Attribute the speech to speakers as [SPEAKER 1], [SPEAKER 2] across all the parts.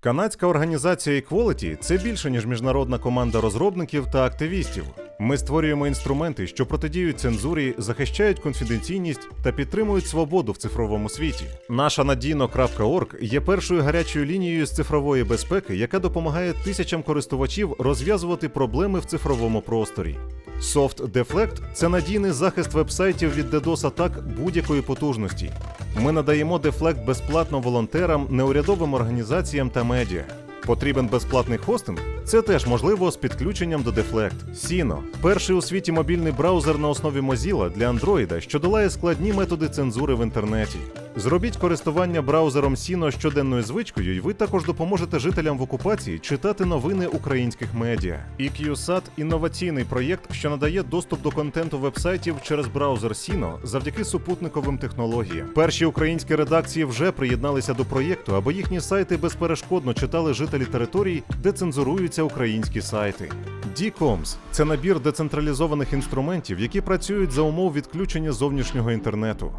[SPEAKER 1] Канадська організація Equality – це більше ніж міжнародна команда розробників та активістів. Ми створюємо інструменти, що протидіють цензурі, захищають конфіденційність та підтримують свободу в цифровому світі. Наша надійно.орг є першою гарячою лінією з цифрової безпеки, яка допомагає тисячам користувачів розв'язувати проблеми в цифровому просторі. Soft Deflect – це надійний захист вебсайтів від DDoS атак будь-якої потужності. Ми надаємо дефлект безплатно волонтерам, неурядовим організаціям та медіа. Потрібен безплатний хостинг? Це теж можливо з підключенням до Deflect. Sino – перший у світі мобільний браузер на основі Mozilla для Android, що долає складні методи цензури в інтернеті. Зробіть користування браузером Sino щоденною звичкою, і ви також допоможете жителям в окупації читати новини українських медіа. EQSAT – інноваційний проєкт, що надає доступ до контенту вебсайтів через браузер Sino завдяки супутниковим технологіям. Перші українські редакції вже приєдналися до проєкту, аби їхні сайти безперешкодно читали жителі територій, де цензуруються українські сайти. DCOMS – це набір децентралізованих інструментів, які працюють за умов відключення зовнішнього інтернету.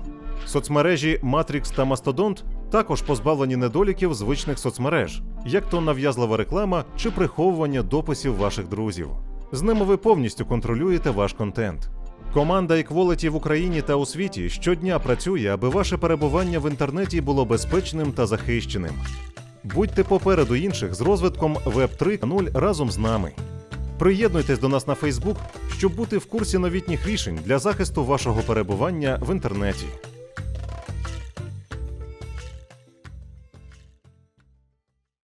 [SPEAKER 1] Соцмережі Matrix та Mastodon також позбавлені недоліків звичних соцмереж, як то нав'язлива реклама чи приховування дописів ваших друзів. З ними ви повністю контролюєте ваш контент. Команда Equality в Україні та у світі щодня працює, аби ваше перебування в інтернеті було безпечним та захищеним. Будьте попереду інших з розвитком Web 3.0 разом з нами. Приєднуйтесь до нас на Facebook, щоб бути в курсі новітніх рішень для захисту вашого перебування в інтернеті.